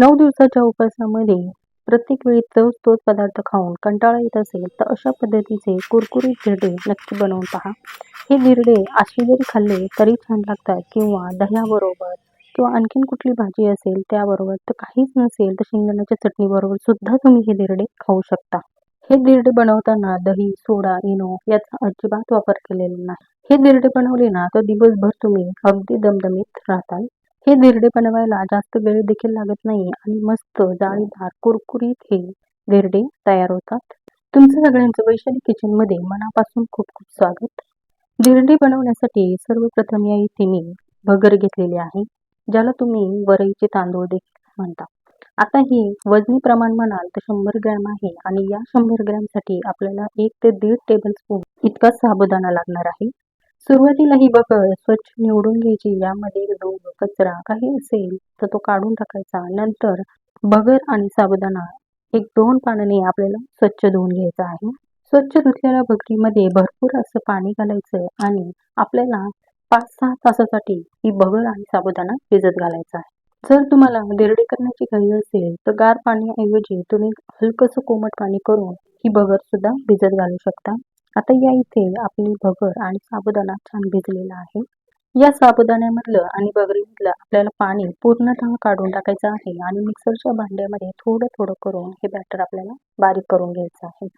नऊ दिवसाच्या उपवासामध्ये प्रत्येक वेळी तोच तोच पदार्थ खाऊन कंटाळा येत असेल तर अशा पद्धतीचे कुरकुरीत धिरडे नक्की बनवून पहा. हे धिरडे अशी जरी खाल्ले तरी छान लागतात किंवा दह्याबरोबर किंवा आणखीन कुठली भाजी असेल त्याबरोबर तर काहीच नसेल तर शेंगदाण्याच्या चटणीबरोबर सुद्धा तुम्ही हे धिरडे खाऊ शकता. हे धिरडे बनवताना दही सोडा इनो याचा अजिबात वापर केलेला नाही. हे धिरडे बनवले ना तर दिवसभर तुम्ही अगदी दमदमीत राहताल. हे धिरडे बनवायला जास्त वेळ देखील लागत नाही आणि मस्त जाळीदार कुरकुरीत हे धिरडे तयार होतात. तुमचं सगळ्यांचं वैशाली किचनमध्ये मनापासून खूप खूप स्वागत. धिरडे बनवण्यासाठी सर्वप्रथम या इथे मी भगर घेतलेली आहे ज्याला तुम्ही वरईचे तांदूळ देखील म्हणता. आता ही वजनी प्रमाण म्हणाल तर शंभर ग्रॅम आहे आणि या शंभर ग्रॅमसाठी आपल्याला एक ते दीड टेबल स्पून इतका साबुदाणा लागणार आहे. सुरुवातीला ही बगर स्वच्छ निवडून घ्यायची यामध्ये रोग कचरा काही असेल तर तो काढून टाकायचा. नंतर बगर आणि साबुदाणा एक दोन पाण्याने आपल्याला स्वच्छ धुवून घ्यायचा आहे. स्वच्छ धुतलेल्या बकरीमध्ये भरपूर असं पाणी घालायचं आणि आपल्याला पाच सहा तासासाठी ही बगर आणि साबुदाणा भिजत घालायचा आहे. जर तुम्हाला दिरडे करण्याची घाई असेल तर गार पाण्याऐवजी तुम्ही हलकंसं कोमट पाणी करून ही बगर सुद्धा भिजत घालू शकता. आता या इथे आपली भगर आणि साबुदाणा छान भिजलेला आहे. या साबुदाण्यामधलं आणि बगरीमधलं आपल्याला पाणी पूर्णतः काढून टाकायचं आहे आणि मिक्सरच्या भांड्यामध्ये थोडं थोडं करून हे बॅटर आपल्याला बारीक करून घ्यायचं आहे.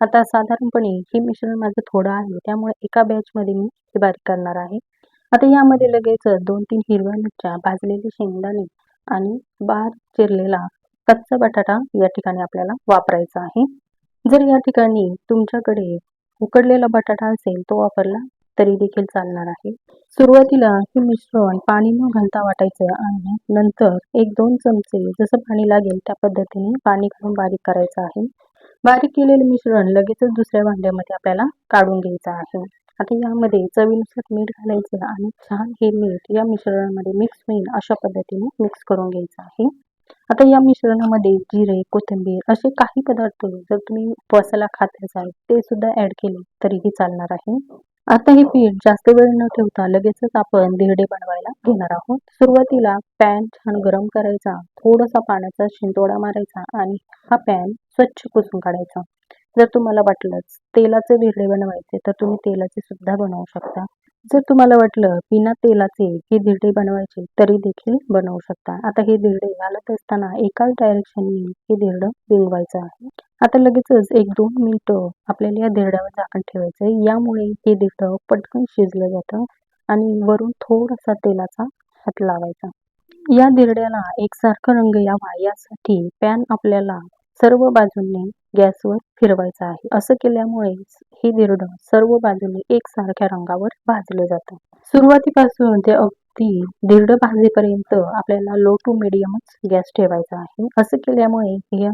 आता साधारणपणे हे मिश्रण माझं थोडं आहे त्यामुळे एका बॅचमध्ये मी हे बारीक करणार आहे. आता यामध्ये लगेच दोन तीन हिरव्या मिरच्या भाजलेले शेंगदाणे आणि बार चिरलेला कच्चा बटाटा या ठिकाणी आपल्याला वापरायचा आहे. जर या ठिकाणी तुमच्याकडे उकडलेला बटाटा असेल तो वापरला तरी देखील चालणार आहे. सुरुवातीला हे मिश्रण पाणी न घालता वाटायचं आणि नंतर एक दोन चमचे जसं पाणी लागेल त्या पद्धतीने पाणी घालून बारीक करायचं आहे. बारीक केलेलं मिश्रण लगेचच दुसऱ्या भांड्यामध्ये आपल्याला काढून घ्यायचं आहे. आता यामध्ये चवीनुसार मीठ घालायचं आणि छान हे मीठ या मिश्रणामध्ये मिक्स होईल अशा पद्धतीने मिक्स करून घ्यायचं आहे. आता या मिश्रणामध्ये जिरे कोथिंबीर असे काही पदार्थ जर तुम्ही उपवासाला खात असाल ते सुद्धा ऍड केले तरीही चालणार आहे. आता हे पीठ जास्त वेळ न ठेवता लगेचच आपण धिरडे बनवायला घेणार आहोत. सुरुवातीला पॅन छान गरम करायचा थोडासा पाण्याचा शिंतोडा मारायचा आणि हा पॅन स्वच्छ पुसून काढायचा. जर तुम्हाला वाटलंच तेलाचे धिरडे बनवायचे तर तुम्ही तेलाचे सुद्धा बनवू शकता. जर तुम्हाला वाटलं बिना तेलाचे हे धिरडे बनवायचे तरी देखील बनवू शकता. आता हे धिरडे घालत असताना एकाच डायरेक्शनने हे धिरडं बिंगवायचं आहे. आता लगेचच एक दोन मिनिट आपल्याला या धिरड्यावर झाकण ठेवायचं यामुळे हे धिरडं पटकन शिजलं जातं आणि वरून थोडासा तेलाचा हात लावायचा. या धिरड्याला एकसारखा रंग यावा यासाठी पॅन आपल्याला सर्व बाजूंनी गॅसवर फिरवायचा आहे. असं केल्यामुळे हे धिरडं सर्व बाजूने एकसारख्या रंगावर भाजलं जातं. सुरुवातीपासून ते अगदी धिरडं भाजेपर्यंत आपल्याला लो टू मिडियमच गॅस ठेवायचा आहे. असं केल्यामुळे या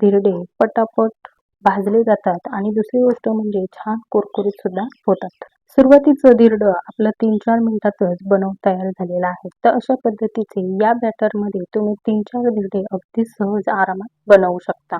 धिरडे पटापट भाजले जातात आणि दुसरी गोष्ट म्हणजे छान कुरकुरीत सुद्धा होतात. सुरुवातीचं धिरडं आपलं तीन चार मिनिटातच बनवून तयार झालेला आहे. तर अशा पद्धतीचे या बॅटरमध्ये तुम्ही तीन चार धिरडे अगदी सहज आरामात बनवू शकता.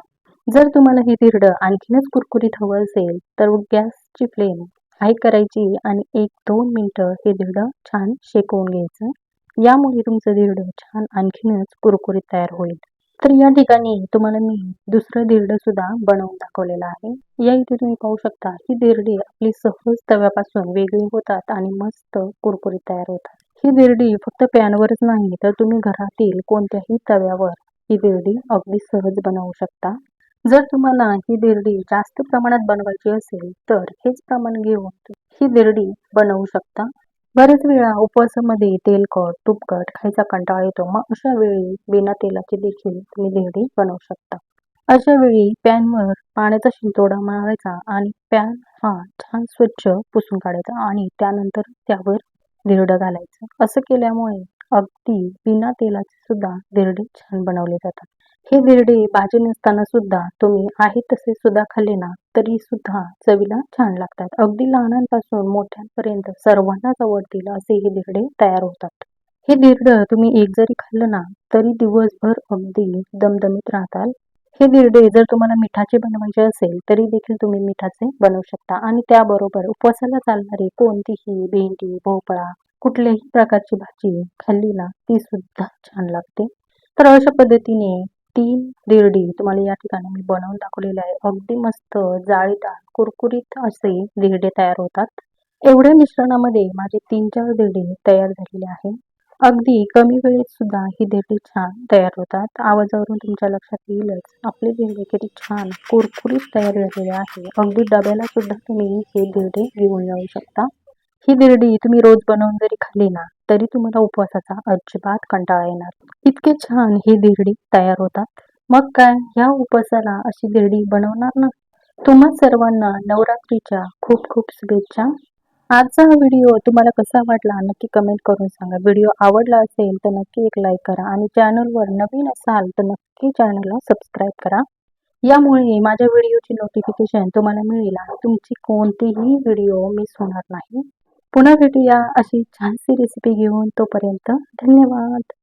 जर तुम्हाला हे दीर्ड आणखीनच कुरकुरीत हवं असेल तर गॅसची फ्लेम हाय करायची आणि एक दोन मिनटं हे धिरडं छान शेकवून घ्यायचं. यामुळे तुमचं धिरडं छान आणखीनच कुरकुरीत तयार होईल. तर या ठिकाणी तुम्हाला मी दुसरं धिरडं सुद्धा बनवून दाखवलेलं आहे. या इथे तुम्ही पाहू शकता ही धिरडी आपली सहज तव्यापासून वेगळी होतात आणि मस्त कुरकुरीत तयार होतात. ही दिरडी फक्त पॅनवरच नाही तर तुम्ही घरातील कोणत्याही तव्यावर ही दिरडी अगदी सहज बनवू शकता. जर तुम्हाला ही दिरडी जास्त प्रमाणात बनवायची असेल तर हेच प्रमाण घेऊन ही दिरडी बनवू शकता. बरेच वेळा उपवासामध्ये तेलकट तुपकट खायचा कंटाळा येतो. मग अशा वेळी बिना तेलाची देखील तुम्ही धिरडी बनवू शकता. अशा वेळी पॅनवर पाण्याचा शिंतोडा मारायचा आणि पॅन हा छान स्वच्छ पुसून काढायचा आणि त्यानंतर त्यावर धिरडं घालायचं. असं केल्यामुळे अगदी बिना तेलाचे सुद्धा धिरडे छान बनवले जातात. हे धिरडे भाजी नसताना सुद्धा तुम्ही आहे तसे सुद्धा खाल्ले ना तरी सुद्धा चवीला छान लागतात. अगदी लहानांपासून मोठ्यांपर्यंत सर्वांनाच आवडतील असे हे धिरडे तयार होतात. हे धिरड तुम्ही एक जरी खाल्लं ना तरी दिवसभर अगदी दमदमीत राहताल. हे धिरडे जर तुम्हाला मिठाचे बनवायचे असेल तरी देखील तुम्ही मिठाचे बनवू शकता. आणि त्याबरोबर उपवासाला चालणारी कोणतीही भेंडी भोपळा कुठल्याही प्रकारची भाजी खाल्ली ना ती सुद्धा छान लागते. तर अशा पद्धतीने तीन धिरडी तुम्हाला या ठिकाणी मी बनवून दाखवलेले आहे. अगदी मस्त जाळीदार कुरकुरीत असे धिरडे तयार होतात. एवढ्या मिश्रणामध्ये माझे तीन चार धिरडे तयार झालेले आहे. अगदी कमी वेळेत सुद्धा ही धिरडी छान तयार होतात. आवाजावरून तुमच्या लक्षात येईलच. आपले धिरडे किती छान कुरकुरीत तयार झालेले आहे. अगदी डब्याला सुद्धा तुम्ही हे धिरडे घेऊन जाऊ शकता. ही धिरडी तुम्ही रोज बनवून जरी खाल्ली ना तरी तुम्हाला उपवासाचा अजिबात कंटाळा येणार इतके छान ही धिरडी तयार होतात. मग काय ह्या उपवासाला अशी धिरडी बनवणार ना? तुम्हा सर्वांना नवरात्रीच्या खूप खूप शुभेच्छा. आजचा हा व्हिडिओ तुम्हाला कसा वाटला नक्की कमेंट करून सांगा. व्हिडिओ आवडला असेल तर नक्की एक लाईक करा आणि चॅनलवर नवीन असाल तर नक्की चॅनलला सबस्क्राईब करा. यामुळे माझ्या व्हिडिओची नोटिफिकेशन तुम्हाला मिळेल आणि तुमची कोणतीही व्हिडिओ मिस होणार नाही. पुन्हा भेटूया अशी छानशी रेसिपी घेऊन तोपर्यंत धन्यवाद.